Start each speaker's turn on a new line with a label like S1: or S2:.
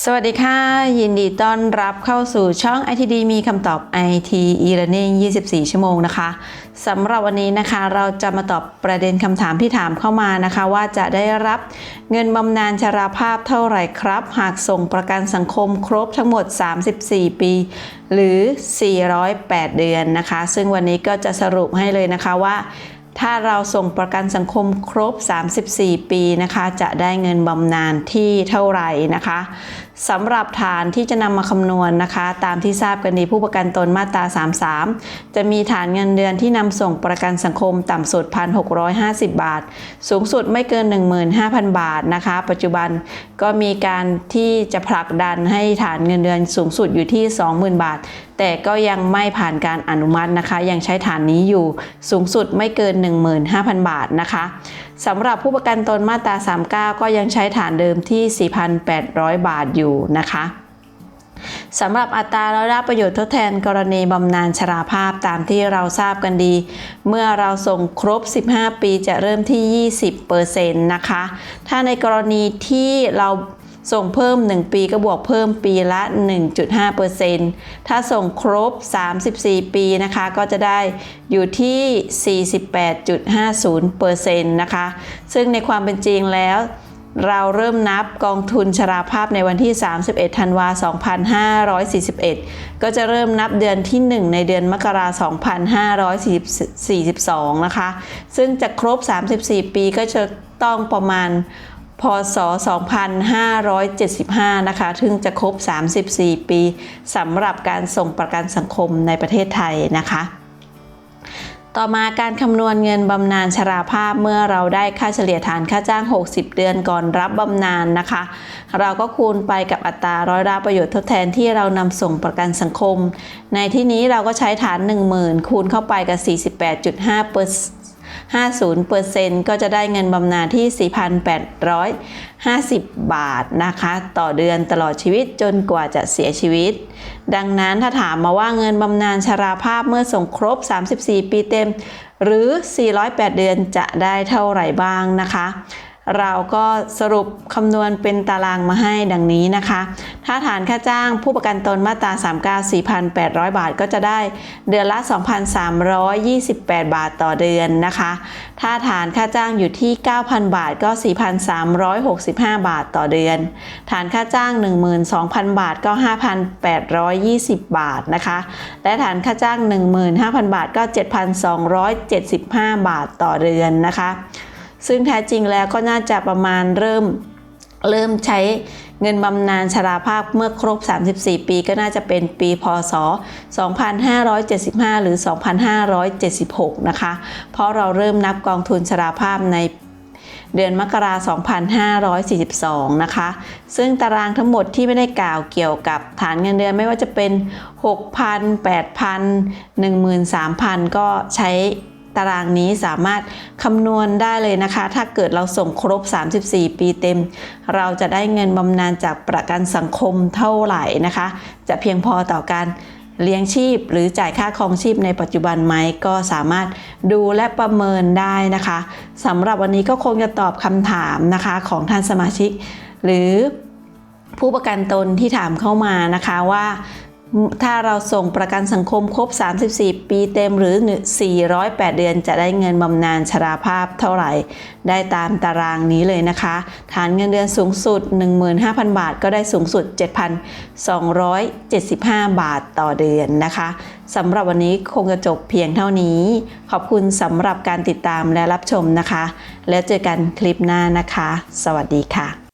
S1: สวัสดีค่ะ ยินดีต้อนรับเข้าสู่ช่อง ITD มีคำตอบ IT e-learning 24 ชั่วโมงนะคะสำหรับวันนี้นะคะเราจะมาตอบประเด็นคำถามที่ถามเข้ามานะคะ ว่าจะได้รับเงินบำนาญชราภาพเท่าไหร่ครับ หากส่งประกันสังคมครบทั้งหมด 34 ปี หรือ 408 เดือนนะคะ ซึ่งวันนี้ก็จะสรุปให้เลยนะคะว่า ถ้าเราส่งประกันสังคมครบ 34 ปีนะคะ จะได้เงินบำนาญที่เท่าไหร่นะคะสำหรับฐานที่จะนำมาคำนวณนะคะ ตามที่ทราบกันดีผู้ประกันตนมาตรา 33 จะมีฐานเงินเดือนที่นำส่งประกันสังคมต่ำสุด 1,650 บาท สูงสุดไม่เกิน 15,000 บาทนะคะ ปัจจุบันก็มีการที่จะผลักดันให้ฐานเงินเดือนสูงสุดอยู่ที่ 20,000 บาท แต่ก็ยังไม่ผ่านการอนุมัตินะคะ ยังใช้ฐานนี้อยู่สูงสุดไม่เกิน 15,000 บาทนะคะสำหรับผู้ประกันตนมาตรา 39 ก็ยังใช้ฐานเดิมที่ 4,800 บาทอยู่นะคะสำหรับอัตราเราได้ประโยชน์ทดแทนกรณีบำนาญชราภาพตามที่เราทราบกันดี เมื่อเราส่งครบ 15 ปีจะเริ่มที่ 20%นะคะ ถ้าในกรณีที่เรา ส่งเพิ่ม 1 ปีก็บวกเพิ่มปีละ 1.5%ถ้าส่งครบ 34 ปีนะคะก็จะได้อยู่ที่ 48.50%นะคะ ซึ่งในความเป็นจริงแล้วเราเริ่มนับกองทุนชราภาพในวันที่ 31 ธันวา2541 ก็จะเริ่มนับเดือนที่ 1 ในเดือนมกราคม2542 นะคะ ซึ่งจะครบ 34 ปีก็จะต้องประมาณ พศ 2575 นะคะถึงจะครบ 34 ปีสำหรับการส่งประกันสังคมในประเทศไทยนะคะ ต่อมาการคำนวณเงินบำนาญชราภาพเมื่อเราได้ค่าเฉลี่ยฐานค่าจ้าง 60 เดือนก่อนรับบำนาญนะคะ เราก็คูณไปกับอัตราร้อยรับประโยชน์ทดแทนที่เรานำส่งประกันสังคม ในที่นี้เราก็ใช้ฐาน 10,000 คูณเข้าไปกับ 48.5เปอร์ 50%ก็จะได้เงินบำนาญที่ 4,850 บาทนะคะ ต่อเดือนตลอดชีวิตจนกว่าจะเสียชีวิต ดังนั้นถ้าถามมาว่าเงินบำนาญชราภาพเมื่อส่งครบ 34 ปีเต็ม หรือ 408 เดือนจะได้เท่าไหร่บ้างนะคะ เราก็สรุปคำนวณเป็นตารางมาให้ดังนี้นะคะ ถ้าฐานค่าจ้างผู้ประกันตนมาตรา39 4,800 บาทก็จะได้เดือนละ 2,328 บาทต่อเดือนนะคะ ถ้าฐานค่าจ้างอยู่ที่ 9,000 บาทก็ 4,365 บาทต่อเดือน ฐานค่าจ้าง 12,000 บาทก็ 5,820 บาทนะคะ และฐานค่าจ้าง 15,000 บาทก็ 7,275 บาทต่อเดือนนะคะ ซึ่งแท้จริงแล้วก็น่าจะประมาณเริ่ม เริ่มใช้เงินบำนาญชราภาพเมื่อครบ 34 ปีก็น่าจะเป็นปีพศ 2575 หรือ 2576 นะคะ เพราะเราเริ่มนับกองทุนชราภาพในเดือนมกราคม2542 นะคะ ซึ่งตารางทั้งหมดที่ไม่ได้กล่าวเกี่ยวกับฐานเงินเดือนไม่ว่าจะเป็น 6,000 8,000 13,000 ก็ใช้ ตารางนี้สามารถคำนวณได้เลยนะคะ ถ้าเกิดเราส่งครบ 34 ปีเต็ม เราจะได้เงินบำนาญจากประกันสังคมเท่าไหร่นะคะ จะเพียงพอต่อการเลี้ยงชีพ หรือจ่ายค่าครองชีพในปัจจุบันไหมก็สามารถดูและประเมินได้นะคะสำหรับวันนี้ก็คงจะตอบคำถามนะคะของท่านสมาชิก หรือผู้ประกันตนที่ถามเข้ามานะคะว่า ถ้าเราส่งประกันสังคมครบ 34 ปีเต็มหรือ 408 เดือนจะได้เงินบำนาญชราภาพเท่าไหร่ ได้ตามตารางนี้เลยนะคะ ฐานเงินเดือนสูงสุด 15,000 บาท ก็ได้สูงสุด 7,275 บาทต่อเดือนนะคะสำหรับวันนี้คงจะจบเพียงเท่านี้ ขอบคุณสำหรับการติดตามและรับชมนะคะ แล้วเจอกันคลิปหน้านะคะ สวัสดีค่ะ